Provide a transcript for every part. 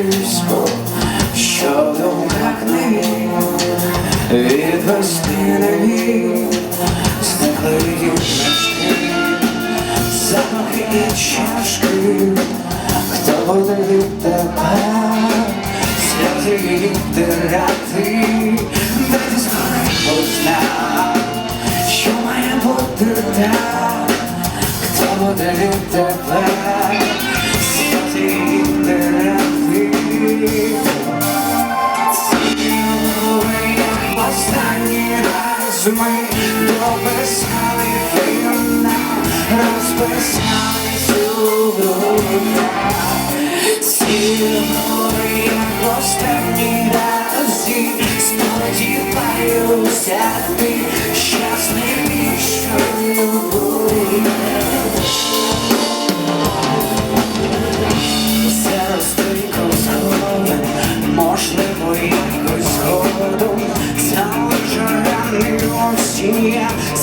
Сподіваюсь, що до мене відвести не міг Стеклею пляшки, запахи і чашки, хто буде від тебе, святий дирати, де ти позна, що має бути так, хто буде від тебе, святий дирати. Останній раз ми дописали фінал, розписали цю грудь. Цілую як останній раз і ти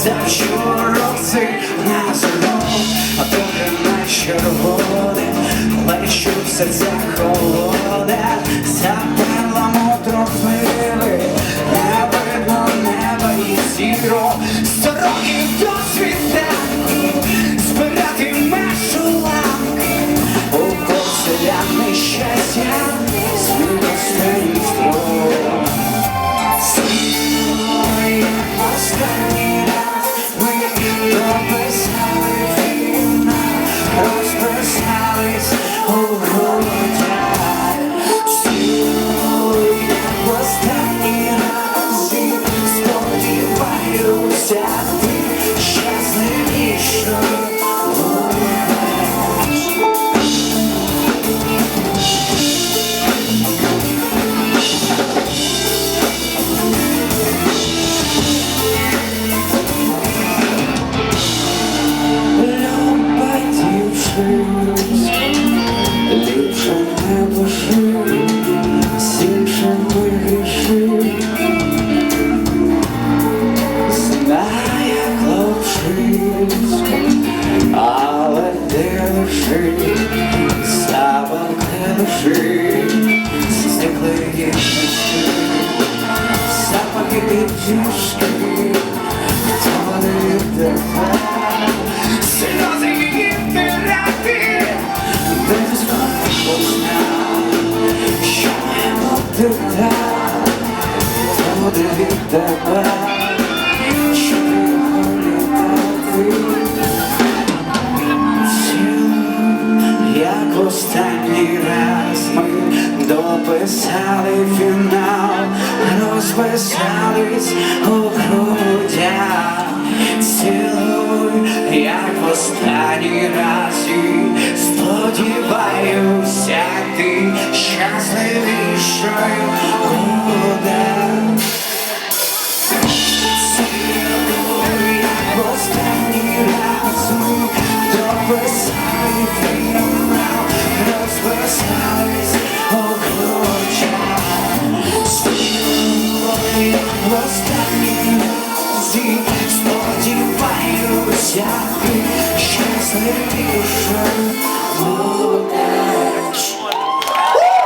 осіння, завчора цих назовом А добре на червоне, лечу все це холоде Заперла мудро хвили, не видно неба і зіро Сто років до світанку, збиратимеш уламки у порцеляне щастя світостей строк. Цілуй, як останній буде від тебе, що прихолітати. Як останній раз ми дописали фінал, розписались у грудях. Останній раз і сподіваюся, ти щасливішою як останній раз ми дописали фінал, розписались. Цілуй, як останній раз і сподіваюся, ти щасливішою